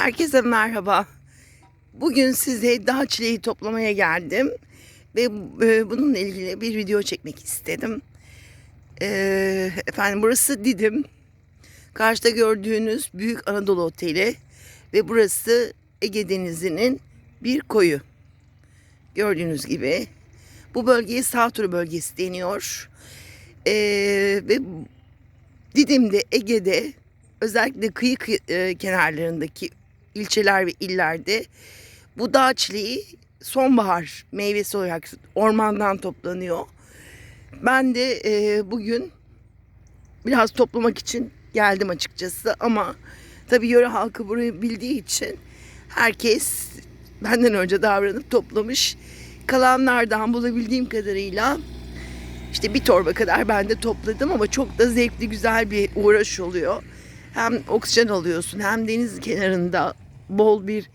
Herkese merhaba. Bugün size dağ çileği toplamaya geldim. Ve e, bununla ilgili bir video çekmek istedim. E, efendim burası Didim. Karşıda gördüğünüz Büyük Anadolu Oteli. Ve burası Ege Denizi'nin bir koyu. Gördüğünüz gibi. Bu bölgeye Sağturu bölgesi deniyor. E, ve Didim'de, Ege'de özellikle kıyı kı- e, kenarlarındaki ilçeler ve illerde bu dağ sonbahar meyvesi olarak ormandan toplanıyor. Ben de e, bugün biraz toplamak için geldim açıkçası ama tabii yöre halkı burayı bildiği için herkes benden önce davranıp toplamış. Kalanlardan bulabildiğim kadarıyla işte bir torba kadar ben de topladım ama çok da zevkli güzel bir uğraş oluyor. Hem oksijen alıyorsun hem deniz kenarında bol bir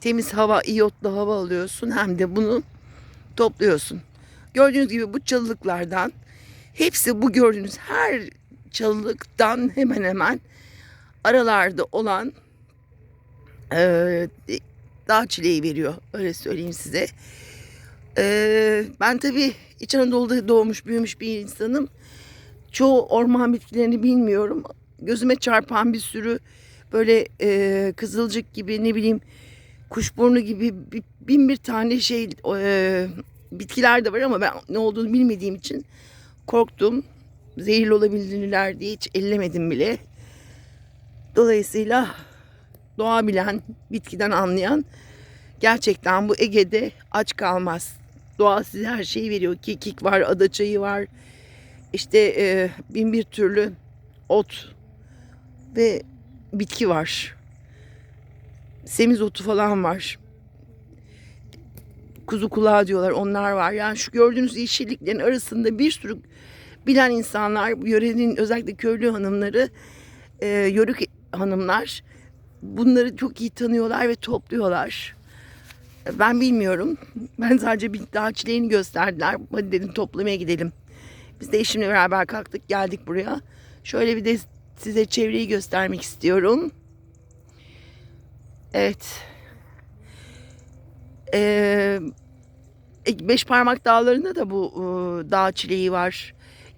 temiz hava, iyotlu hava alıyorsun hem de bunu topluyorsun. Gördüğünüz gibi bu çalılıklardan hepsi bu gördüğünüz her çalılıktan hemen hemen aralarda olan eee dağ çileği veriyor. Öyle söyleyeyim size. Eee, ben tabii İç Anadolu'da doğmuş büyümüş bir insanım. Çoğu orman bitkilerini bilmiyorum. Gözüme çarpan bir sürü böyle eee, kızılcık gibi ne bileyim kuşburnu gibi bi- bin bir tane şey eee, bitkiler de var ama ben ne olduğunu bilmediğim için korktum. Zehirli olabilirler diye hiç ellemedim bile. Dolayısıyla doğa bilen, bitkiden anlayan gerçekten bu Ege'de aç kalmaz. Doğa size her şeyi veriyor. Kekik var, adaçayı var. İşte e, bin bir türlü ot ve bitki var. Semizotu falan var. Kuzu kulağı diyorlar onlar var. Yani şu gördüğünüz yeşilliklerin arasında bir sürü bilen insanlar, yörenin özellikle köylü hanımları, e, yörük hanımlar bunları çok iyi tanıyorlar ve topluyorlar. Ben bilmiyorum. Ben sadece bir dağ çileğini gösterdiler. Hadi dedim toplamaya gidelim. Biz de eşimle beraber kalktık geldik buraya. Şöyle bir de size çevreyi göstermek istiyorum. Evet. Ee, beş parmak dağlarında da bu e, dağ çileği var.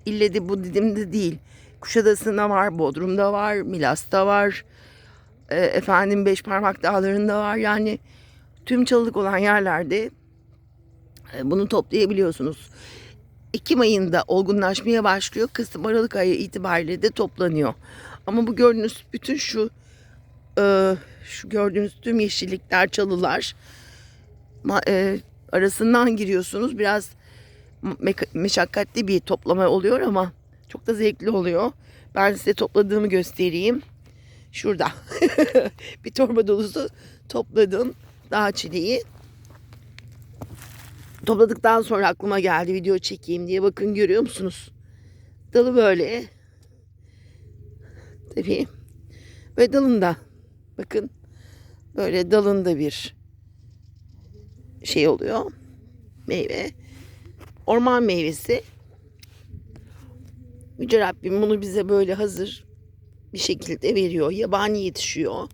İlle de bu Didim'de değil. Kuşadası'nda var, Bodrum'da var, Milas'ta var. E, efendim beş parmak dağlarında var. Yani tüm çalılık olan yerlerde e, bunu toplayabiliyorsunuz. Ekim ayında olgunlaşmaya başlıyor. Kasım Aralık ayı itibariyle de toplanıyor. Ama bu gördüğünüz bütün şu e, şu gördüğünüz tüm yeşillikler, çalılar e, arasından giriyorsunuz. Biraz me- meşakkatli bir toplama oluyor ama çok da zevkli oluyor. Ben size topladığımı göstereyim. Şurada. bir torba dolusu topladım dağ çileği. Topladıktan sonra aklıma geldi video çekeyim diye. Bakın görüyor musunuz? Dalı böyle. Tabii. Ve dalında. Bakın. Böyle dalında bir şey oluyor. Meyve. Orman meyvesi. Yüce Rabbim bunu bize böyle hazır bir şekilde veriyor. Yabani yetişiyor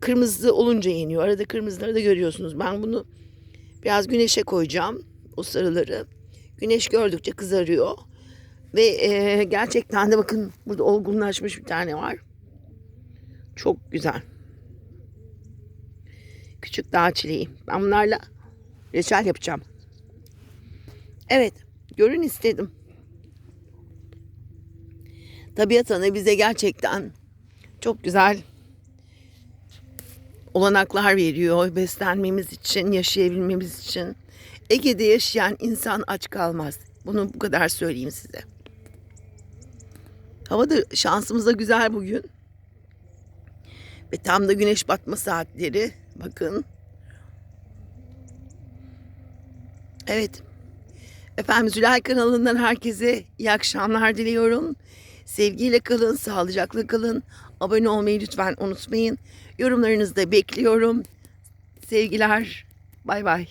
kırmızı olunca yeniyor. Arada kırmızıları da görüyorsunuz. Ben bunu biraz güneşe koyacağım. O sarıları. Güneş gördükçe kızarıyor. Ve e, gerçekten de bakın burada olgunlaşmış bir tane var. Çok güzel. Küçük dağ çileği. Ben bunlarla reçel yapacağım. Evet. Görün istedim. Tabiat ana bize gerçekten çok güzel olanaklar veriyor beslenmemiz için, yaşayabilmemiz için. Ege'de yaşayan insan aç kalmaz. Bunu bu kadar söyleyeyim size. Hava da şansımız da güzel bugün. Ve tam da güneş batma saatleri. Bakın. Evet. Efendim Zülay kanalından herkese iyi akşamlar diliyorum. Sevgiyle kalın, sağlıcakla kalın. Abone olmayı lütfen unutmayın. Yorumlarınızı da bekliyorum. Sevgiler. Bay bay.